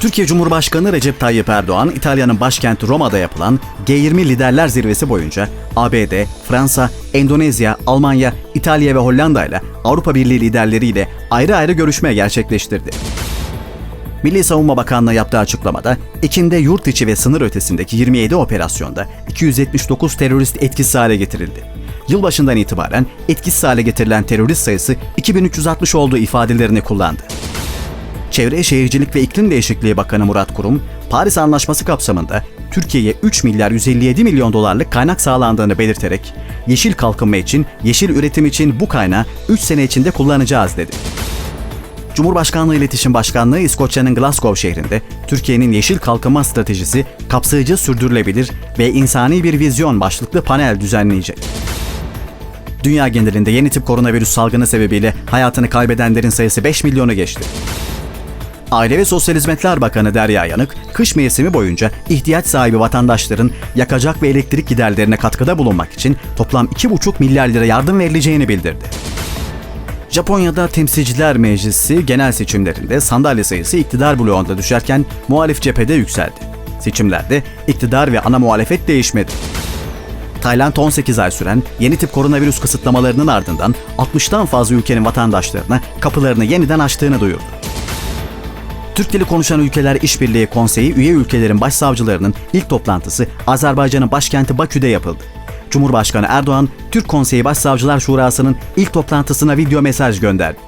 Türkiye Cumhurbaşkanı Recep Tayyip Erdoğan, İtalya'nın başkenti Roma'da yapılan G20 Liderler Zirvesi boyunca ABD, Fransa, Endonezya, Almanya, İtalya ve Hollanda ile Avrupa Birliği liderleriyle ayrı ayrı görüşme gerçekleştirdi. Milli Savunma Bakanlığı yaptığı açıklamada, Ekim'de yurt içi ve sınır ötesindeki 27 operasyonda 279 terörist etkisiz hale getirildi. Yılbaşından itibaren etkisiz hale getirilen terörist sayısı 2360 olduğu ifadelerini kullandı. Çevre Şehircilik ve İklim Değişikliği Bakanı Murat Kurum, Paris Anlaşması kapsamında Türkiye'ye 3 milyar 157 milyon dolarlık kaynak sağlandığını belirterek, yeşil kalkınma için, yeşil üretim için bu kaynağı 3 sene içinde kullanacağız dedi. Cumhurbaşkanlığı İletişim Başkanlığı İskoçya'nın Glasgow şehrinde Türkiye'nin yeşil kalkınma stratejisi kapsayıcı sürdürülebilir ve insani bir vizyon başlıklı panel düzenleyecek. Dünya genelinde yeni tip koronavirüs salgını sebebiyle hayatını kaybedenlerin sayısı 5 milyonu geçti. Aile ve Sosyal Hizmetler Bakanı Derya Yanık, kış mevsimi boyunca ihtiyaç sahibi vatandaşların yakacak ve elektrik giderlerine katkıda bulunmak için toplam 2,5 milyar lira yardım verileceğini bildirdi. Japonya'da Temsilciler Meclisi genel seçimlerinde sandalye sayısı iktidar bloğunda düşerken muhalif cephede yükseldi. Seçimlerde iktidar ve ana muhalefet değişmedi. Tayland 18 ay süren yeni tip koronavirüs kısıtlamalarının ardından 60'tan fazla ülkenin vatandaşlarına kapılarını yeniden açtığını duyurdu. Türk Dili Konuşan Ülkeler İşbirliği Konseyi üye ülkelerin başsavcılarının ilk toplantısı Azerbaycan'ın başkenti Bakü'de yapıldı. Cumhurbaşkanı Erdoğan, Türk Konseyi Başsavcılar Şurası'nın ilk toplantısına video mesaj gönderdi.